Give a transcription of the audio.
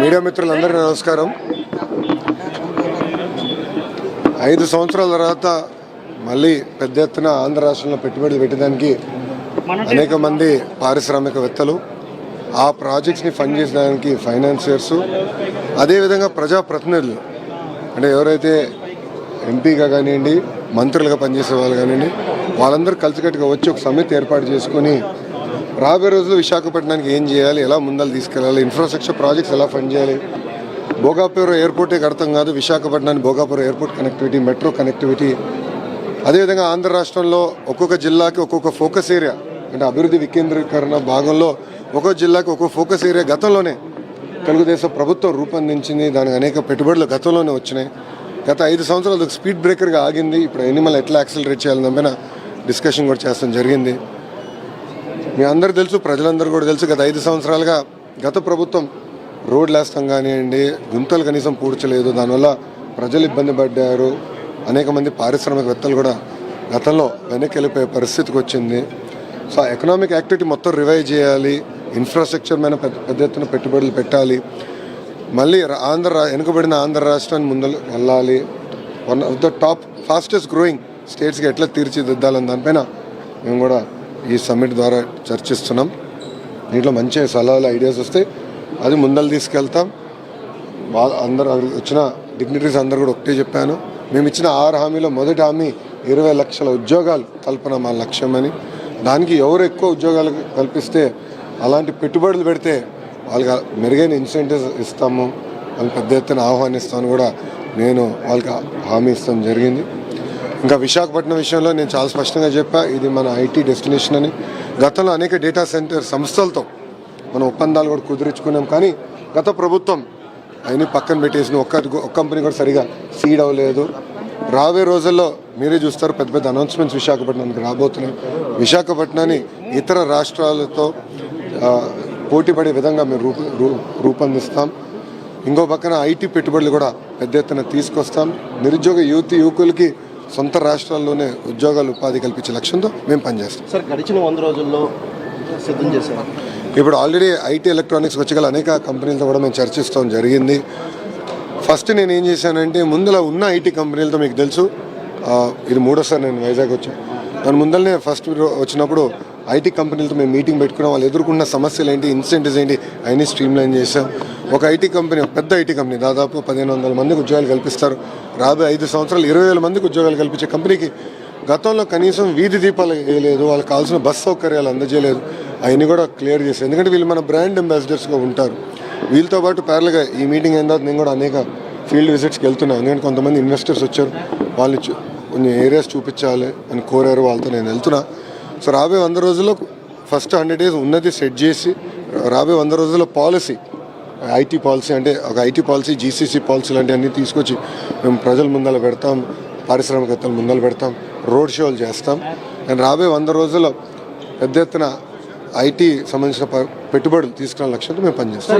Media మిత్రులందరికీ నమస్కారం. ఐదు సంవత్సరాల తర్వాత మళ్ళీ పెద్ద ఎత్తున ఆంధ్ర రాష్ట్రంలో పెట్టుబడులు పెట్టడానికి అనేక మంది పారిశ్రామికవేత్తలు ఆ ప్రాజెక్ట్స్ని ఫండ్ చేసడానికి ఫైనాన్సియర్స్ అదేవిధంగా ప్రజాప్రతినిధులు. అంటే ఎవరైతే ఎంపీగా కానివ్వండి మంత్రులుగా పనిచేసే వాళ్ళు కానివ్వండి వాళ్ళందరూ కలిసికట్టుగా వచ్చి ఒక సమితి ఏర్పాటు చేసుకుని రాబోయే రోజుల్లో విశాఖపట్నానికి ఏం చేయాలి? ఎలా ముందలు తీసుకెళ్ళాలి? ఇన్ఫ్రాస్ట్రక్చర్ ప్రాజెక్ట్స్ ఎలా ఫండ్ చేయాలి? భోగాపురం ఎయిర్పోర్టే అర్థం కాదు. విశాఖపట్నానికి Bhogapuram airport connectivity metro connectivity అదేవిధంగా ఆంధ్ర రాష్ట్రంలో ఒక్కొక్క జిల్లాకి ఒక్కొక్క ఫోకస్ ఏరియా అంటే అభివృద్ధి వికేంద్రీకరణ భాగంలో ఒక్కొక్క జిల్లాకి ఒక్కొక్క ఫోకస్ ఏరియా గతంలోనే తెలుగుదేశం ప్రభుత్వం రూపొందించింది. దానికి అనేక పెట్టుబడులు గతంలోనే వచ్చినాయి. గత ఐదు సంవత్సరాలు ఒక స్పీడ్ బ్రేకర్గా ఆగింది. ఇప్పుడు ఎనిమల్ ఎట్లా యాక్సిలరేట్ చేయాలని దానిపైన డిస్కషన్ కూడా చేస్తాం జరిగింది. మీ అందరు తెలుసు ప్రజలందరూ కూడా తెలుసు గత ఐదు సంవత్సరాలుగా గత ప్రభుత్వం రోడ్లు వేస్తాం కానివ్వండి గుంతలు కనీసం పూడ్చలేదు. దానివల్ల ప్రజలు ఇబ్బంది పడ్డారు. అనేక మంది పారిశ్రామికవేత్తలు కూడా గతంలో వెనక్కి వెళ్ళిపోయే పరిస్థితికి వచ్చింది. సో ఎకనామిక్ యాక్టివిటీ మొత్తం రివైవ్ చేయాలి. ఇన్ఫ్రాస్ట్రక్చర్ మీద పెద్ద ఎత్తున పెట్టుబడులు పెట్టాలి. మళ్ళీ ఆంధ్ర వెనుకబడిన ఆంధ్ర రాష్ట్రాన్ని ముందు వెళ్ళాలి. One of the top fastest growing స్టేట్స్కి ఎట్లా తీర్చిదిద్దాలని దానిపైన మేము కూడా ఈ సమ్మిట్ ద్వారా చర్చిస్తున్నాం. దీంట్లో మంచి సలహాలు ఐడియాస్ వస్తే అది ముందలు తీసుకెళ్తాం. అందరూ వచ్చిన డిగ్నిటరీస్ అందరూ కూడా ఒకటే చెప్పాను. మేము ఇచ్చిన ఆరు హామీలో మొదటి హామీ ఇరవై లక్షల ఉద్యోగాలు కల్పన మా లక్ష్యం అని. దానికి ఎవరు ఎక్కువ ఉద్యోగాలు కల్పిస్తే అలాంటి పెట్టుబడులు పెడితే వాళ్ళకి మెరుగైన ఇన్సెంటివ్స్ ఇస్తాము వాళ్ళని పెద్ద ఎత్తున ఆహ్వానిస్తాను కూడా నేను వాళ్ళకి హామీ ఇస్తాం జరిగింది. ఇంకా విశాఖపట్నం విషయంలో నేను చాలా స్పష్టంగా చెప్పా ఇది మన ఐటీ డెస్టినేషన్ అని. గతంలో అనేక డేటా సెంటర్ సంస్థలతో మనం ఒప్పందాలు కూడా కుదుర్చుకున్నాం. కానీ గత ప్రభుత్వం అవన్నీ పక్కన పెట్టేసిన ఒక్క ఒక్క కంపెనీ కూడా సరిగా సీడ్ అవ్వలేదు. రాబోయే రోజుల్లో మీరే చూస్తారు పెద్ద పెద్ద అనౌన్స్మెంట్స్ విశాఖపట్నానికి రాబోతున్నాయి. విశాఖపట్నాన్ని ఇతర రాష్ట్రాలతో పోటీపడే విధంగా మేము రూప రూ- రూపొందిస్తాం. ఇంకో పక్కన ఐటీ పెట్టుబడులు కూడా పెద్ద ఎత్తున తీసుకొస్తాం. నిరుద్యోగ యువతి యువకులకి సొంత రాష్ట్రాల్లోనే ఉద్యోగాలు ఉపాధి కల్పించే లక్ష్యంతో మేము పనిచేస్తాం. సార్ గడిచిన వంద రోజుల్లో సిద్ధం చేశారు? ఇప్పుడు ఆల్రెడీ ఐటీ ఎలక్ట్రానిక్స్ వచ్చి గల అనేక కంపెనీలతో కూడా మేము చర్చిస్తాం జరిగింది. ఫస్ట్ నేను ఏం చేశానంటే ముందర ఉన్న ఐటీ కంపెనీలతో మీకు తెలుసు ఇది మూడోసారి నేను వైజాగ్ వచ్చాను. దాని ముందరనే ఫస్ట్ వచ్చినప్పుడు ఐటీ కంపెనీలతో మేము మీటింగ్ పెట్టుకున్నాం. వాళ్ళు ఎదుర్కొన్న సమస్యలు ఏంటి ఇన్సెంటివ్స్ ఏంటి అవన్నీ స్ట్రీమ్ లైన్ చేసాం ఒక ఐటీ కంపెనీ పెద్ద ఐటీ కంపెనీ. దాదాపు పదిహేను వందల మందికి ఉద్యోగాలు కల్పిస్తారు. రాబోయే ఐదు సంవత్సరాలు ఇరవై వేల మందికి ఉద్యోగాలు కల్పించే కంపెనీకి గతంలో కనీసం వీధి దీపాలు వేయలేదు. వాళ్ళకి కావాల్సిన బస్ సౌకర్యాలు అందజేయలేదు. అవన్నీ కూడా క్లియర్ చేశారు. ఎందుకంటే వీళ్ళు మన బ్రాండ్ అంబాసిడర్స్గా ఉంటారు. వీళ్ళతో పాటు ప్యారల్గా ఈ మీటింగ్ అయిన తర్వాత నేను కూడా అనేక ఫీల్డ్ విజిట్స్కి వెళ్తున్నాను ఎందుకంటే కొంతమంది ఇన్వెస్టర్స్ వచ్చారు. వాళ్ళని కొన్ని ఏరియాస్ చూపించాలి అని కోరారు. వాళ్ళతో నేను వెళ్తున్నా. సో రాబోయే వంద రోజుల్లో ఫస్ట్ హండ్రెడ్ డేస్ ఉన్నది సెట్ చేసి రాబోయే వంద రోజుల్లో పాలసీ ఐటీ పాలసీ అంటే ఒక ఐటీ పాలసీ జీసీసీ పాలసీ లాంటి అన్నీ తీసుకొచ్చి మేము ప్రజల ముందర పెడతాం పారిశ్రామికవేత్తల ముందర పెడతాం రోడ్ షోలు చేస్తాం. అండ్ రాబోయే వంద రోజుల్లో పెద్ద ఎత్తున ఐటీ సంబంధించిన పెట్టుబడులు తీసుకునే లక్ష్యంతో మేము పనిచేస్తాం.